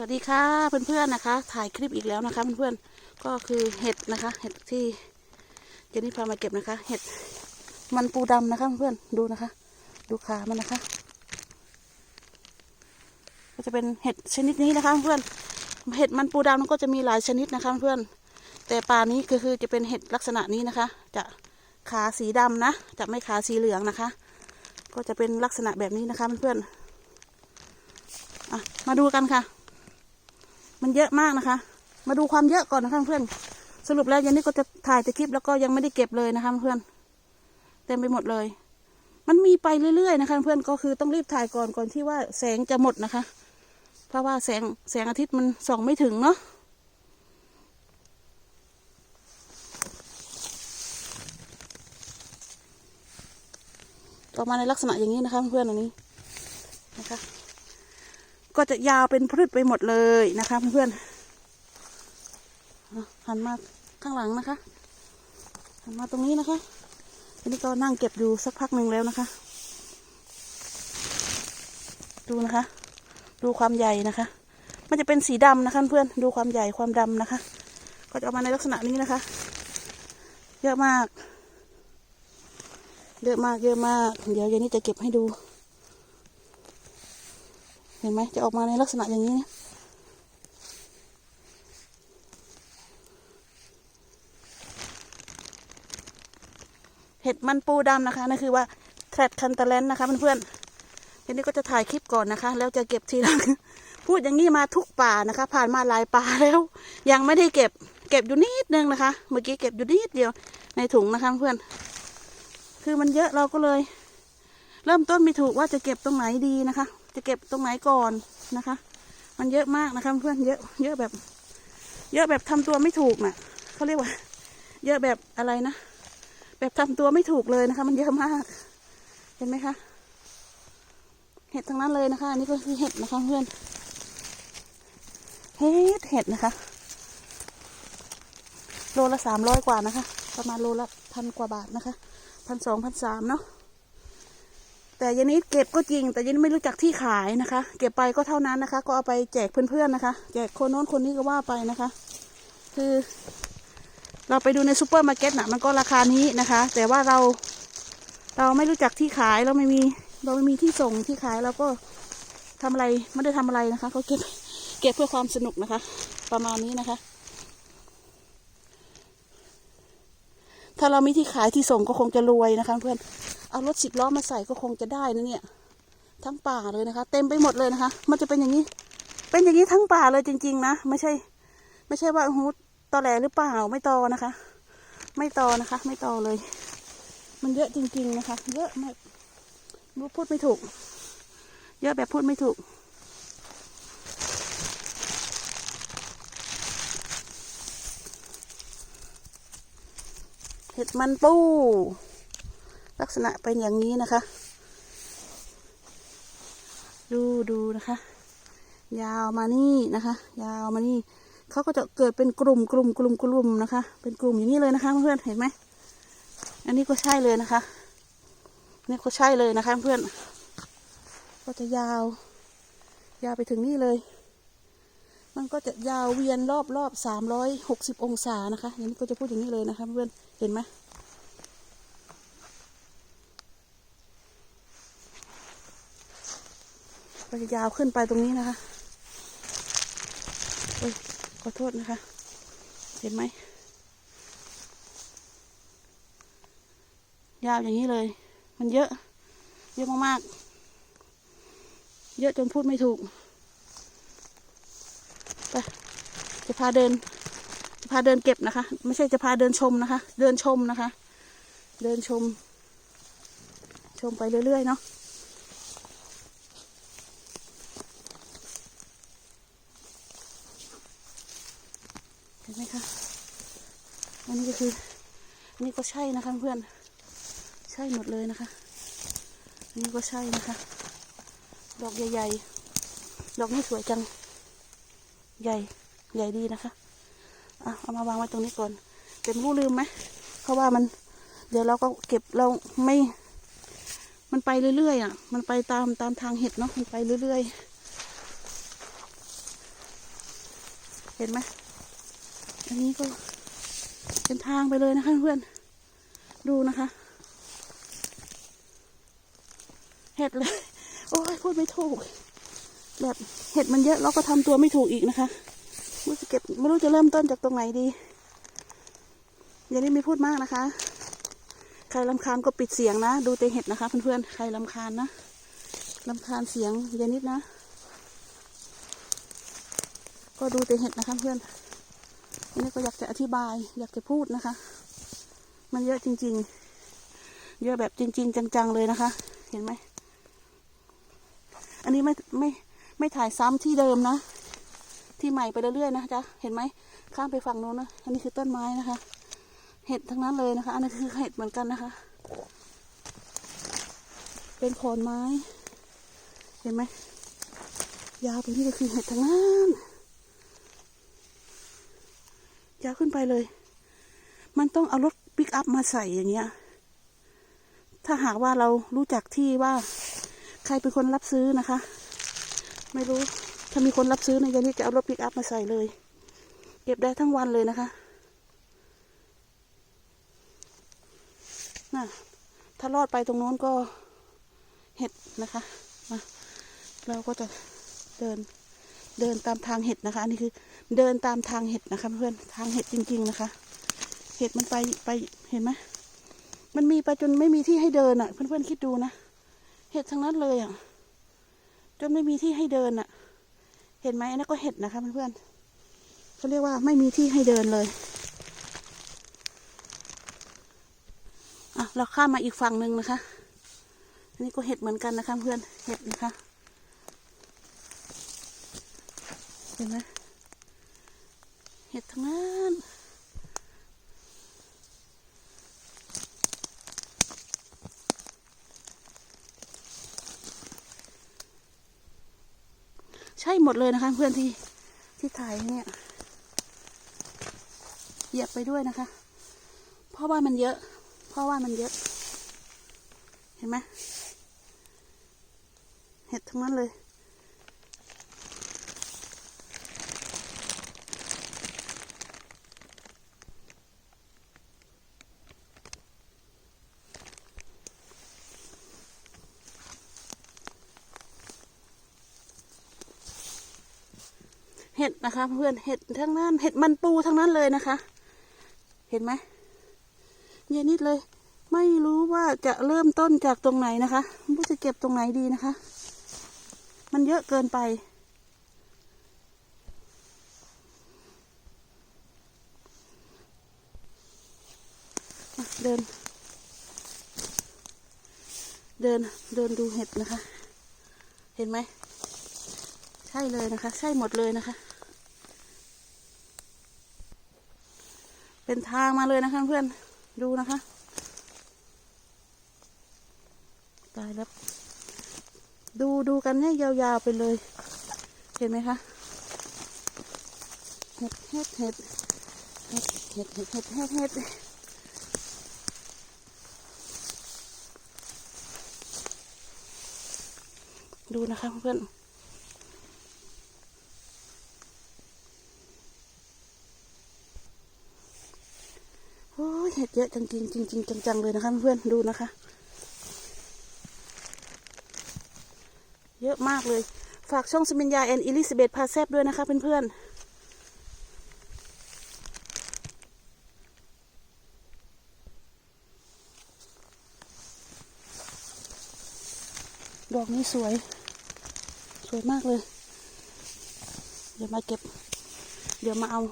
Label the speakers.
Speaker 1: สวัสดีค่ะเพื่อนๆนะคะ ถ่ายคลิปอีกแล้วนะคะเพื่อนๆก็คือเห็ดนะคะ เห็ดที่เจนนี่พามาเก็บนะคะ เห็ดมันปูดำนะคะเพื่อนๆดูนะคะ ดูขามันนะคะ ก็จะเป็นเห็ดชนิดนี้นะคะเพื่อนเห็ดมันปูดำมันก็จะมีหลายชนิดนะคะเพื่อนแต่ปลานี้ก็คือจะเป็นเห็ดลักษณะนี้นะคะ จะขาสีดำนะจะไม่ขาสีเหลืองนะคะ ก็จะเป็นลักษณะแบบนี้นะคะเพื่อนๆอะมาดูกันค่ะ มันเยอะมากนะคะ มาดูความเยอะก่อนนะคะเพื่อน สรุปแล้วยันนี่ก็จะถ่ายแต่คลิปแล้วก็ยังไม่ได้เก็บเลยนะคะเพื่อน เต็มไปหมดเลย มันมีไปเรื่อยๆนะคะ เพื่อนก็คือต้องรีบถ่ายก่อนก่อนที่ว่าแสงจะหมดนะคะ เพราะว่าแสงแสงอาทิตย์มันส่องไม่ถึงเนาะต่อมาในลักษณะอย่างนี้นะคะเพื่อนอันนี้นะคะ ก็จะยาวเป็นพืชไปหมดเลยนะคะเพื่อนๆหันมาข้างหลังนะคะหันมาตรงนี้นะคะอันนี้ก็นั่งเก็บอยู่สักพักหนึ่งแล้วนะคะ ดูนะคะ ดูความใหญ่นะคะ มันจะเป็นสีดำนะคะเพื่อนดูความใหญ่ความดำนะคะ ก็จะออกมาในลักษณะนี้นะคะ เยอะมาก เยอะมากเยอะมาก เดี๋ยวเย็นนี้จะเก็บให้ดู เห็นไหมจะออกมาในลักษณะอย่างนี้นะเห็ดมันปูดำนะคะนั่นคือว่าแทรดคันตะเลนนะคะเพื่อนๆทีนี้ก็จะถ่ายคลิปก่อนนะคะ แล้วจะเก็บทีหลังพูดอย่างนี้มาทุกป่านะคะ ผ่านมาหลายป่าแล้ว ยังไม่ได้เก็บเก็บอยู่นิดนึงนะคะ เมื่อกี้เก็บอยู่นิดเดียวในถุงนะคะเพื่อน คือมันเยอะเราก็เลย เริ่มต้นไม่ถูกว่าจะเก็บตรงไหนดีนะคะ จะเก็บตรงไหนก่อนนะคะ มันเยอะมากนะคะเพื่อนเยอะ เยอะแบบ เยอะแบบทำตัวไม่ถูกน่ะเขาเรียกว่า เยอะแบบอะไรนะแบบทำตัวไม่ถูกเลยนะคะ มันเยอะมาก เห็นไหมคะ เห็ดทั้งนั้นเลยนะคะ อันนี้ก็คือเห็ดนะคะเพื่อน เห็ดเห็ดนะคะ โลละสามร้อยกว่านะคะ ประมาณโลละพันกว่าบาทนะคะพันสองพันสามเนาะ แต่ยันนี้เก็บก็จริง แต่ยันไม่รู้จักที่ขายนะคะ เก็บไปก็เท่านั้นนะคะ ก็เอาไปแจกเพื่อนๆนะคะ แจกคนโน้นคนนี้ก็ว่าไปนะคะ คือ เราไปดูในซูเปอร์มาร์เก็ตนะมันก็ราคานี้นะคะ แต่ว่าเราเราไม่รู้จักที่ขายเราไม่มีเราไม่มีที่ส่งที่ขายเราก็ทำอะไรไม่ได้ทำอะไรนะคะเขาเก็บเก็บเพื่อความสนุกนะคะ ประมาณนี้นะคะ ถ้าเรามีที่ขายที่ส่งก็คงจะรวยนะคะ เพื่อน เอารถสิบล้อมาใส่ก็คงจะได้นะเนี่ย ทั้งป่าเลยนะคะ เต็มไปหมดเลยนะคะ มันจะเป็นอย่างนี้ เป็นอย่างนี้ทั้งป่าเลยจริง ๆ นะ ไม่ใช่ ไม่ใช่ว่าฮูตอแหลหรือเปล่า ไม่ตอนะคะ ไม่ตอนะคะ ไม่ตอเลย มันเยอะจริง ๆ นะคะ เยอะมากพูดไม่ถูก เยอะแบบพูดไม่ถูก เห็ดมันปู ลักษณะเป็นอย่างนี้นะคะ ดูดูนะคะ ยาวมานี่นะคะ ยาวมานี่เขาก็จะเกิดเป็นกลุ่มกลุ่มกลุ่มกลุ่มนะคะ เป็นกลุ่มอย่างนี้เลยนะคะเพื่อนเห็นไหมอันนี้ก็ใช่เลยนะคะนี่ก็ใช่เลยนะคะเพื่อนก็จะยาว ยาวไปถึงนี่เลย มันก็จะยาวเวียนรอบรอบสามร้อยหกสิบองศานะคะอย่างนี้ก็จะพูดอย่างนี้เลยนะคะเพื่อนเห็นไหมก็จะยาวขึ้นไปตรงนี้นะคะเอ้ยขอโทษนะคะ เห็นไหม ยาวอย่างนี้เลย มันเยอะ เยอะมากๆ เยอะจนพูดไม่ถูก ไปจะพาเดิน จะพาเดินเก็บนะคะ ไม่ใช่จะพาเดินชมนะคะ เดินชมนะคะ เดินชม ชมไปเรื่อยๆเนาะเห็นไหมคะอันนี้ก็คืออันนี้ก็ใช่นะคะเพื่อนใช่หมดเลยนะคะ อันนี้ก็ใช่นะคะ ดอกใหญ่ๆ ดอกนี้สวยจัง ใหญ่ใหญ่ดีนะคะอะเอามาวางไว้ตรงนี้ก่อนเต็มรู้ลืมไหมเพราะว่ามัน เดี๋ยวเราก็เก็บเราไม่ มันไปเรื่อยๆอะ มันไปตามตามทางเห็ดเนาะมันไปเรื่อยๆ เห็นไหมอันนี้ก็เป็นทางไปเลยนะคะเพื่อนดูนะคะ เห็ดเลย โอ้ยพูดไม่ถูกแบบ เห็ดมันเยอะเราก็ทำตัวไม่ถูกอีกนะคะไม่รู้จะเก็บไม่รู้จะเริ่มต้นจากตรงไหนดีอย่านี้ไม่พูดมากนะคะ ใครลำคาญก็ปิดเสียงนะ ดูแต่เห็ดนะคะ เพื่อนๆ ใครลำคาญนะลำคาญเสียงอย่านิดนะ ก็ดูแต่เห็ดนะคะเพื่อนอันนี้ก็อยากจะอธิบาย อยากจะพูดนะคะ มันเยอะจริง ๆ เยอะแบบจริง ๆ จังๆเลยนะคะ เห็นไหม อันนี้ไม่ไม่ ไม่ถ่ายซ้ำที่เดิมนะ ที่ใหม่ไปเรื่อยๆนะจ๊ะเห็นไหมข้ามไปฝั่งโน้นนะอันนี้คือต้นไม้นะคะ เห็ดทั้งนั้นเลยนะคะ อันนี้คือเห็ดเหมือนกันนะคะ เป็นขอนไม้ เห็นไหมยาวไปนี่ก็คือเห็ดทั้งนั้นยาวขึ้นไปเลย มันต้องเอารถปิกอัพมาใส่อย่างเงี้ย ถ้าหากว่าเรารู้จักที่ว่า ใครเป็นคนรับซื้อนะคะ ไม่รู้ ถ้ามีคนรับซื้อในยายนี่จะเอารถปิกอัพมาใส่เลย เก็บได้ทั้งวันเลยนะคะน่ะถ้ารอดไปตรงโน้นก็เห็ดนะคะมาเราก็จะเดินเดินตามทางเห็ดนะคะอันนี้คือเดินตามทางเห็ดนะคะเพื่อนทางเห็ดจริง ๆนะคะ เห็ดมันไปไปเห็นไหมมันมีไปจนไม่มีที่ให้เดินอะ เพื่อนๆคิดดูนะเห็ดทั้งนั้นเลยอะ จนไม่มีที่ให้เดินอะเห็นไหมอันนั้นก็เห็ดนะคะเพื่อนๆเขาเรียกว่าไม่มีที่ให้เดินเลยอะเราข้ามมาอีกฝั่งหนึ่งนะคะ อันนี้ก็เห็ดเหมือนกันนะคะเพื่อนเห็ดนะคะ เห็นไหมเห็ดทั้งนั้น หมดเลยนะคะ เพื่อนที่ที่ถ่ายเนี่ยเหยียบไปด้วยนะคะ เพราะว่ามันเยอะ เพราะว่ามันเยอะ เห็นไหมเห็ดทั้งนั้นเลย เห็ดนะคะ เพื่อนเห็ดทั้งนั้น เห็ดมันปูทั้งนั้นเลยนะคะ เห็นไหมเย็นนิดเลย ไม่รู้ว่าจะเริ่มต้นจากตรงไหนนะคะไม่รู้จะเก็บตรงไหนดีนะคะ มันเยอะเกินไป เดิน เดินเดินดูเห็ดนะคะ เห็นไหมใช่เลยนะคะ ใช่หมดเลยนะคะ เป็นทางมาเลยนะคะเพื่อนดูนะคะ ตายแล้ว ดูดูกันให้ยาวๆไปเลย เห็นไหมคะเห็ดเห็ดเห็ดเห็ดเห็ดเห็ดเห็ดเห็ดเห็ดดูนะคะเพื่อน โอ้ยเห็ดเยอะจริงๆจริงๆจังๆเลยนะคะเพื่อนดูนะคะ เยอะมากเลย ฝากช่องสมิญญาแอนอิลิซาเบธพาแซบด้วยนะคะเพื่อนๆดอกนี้สวย สวยมากเลย เดี๋ยวมาเก็บ เดี๋ยวมาเอา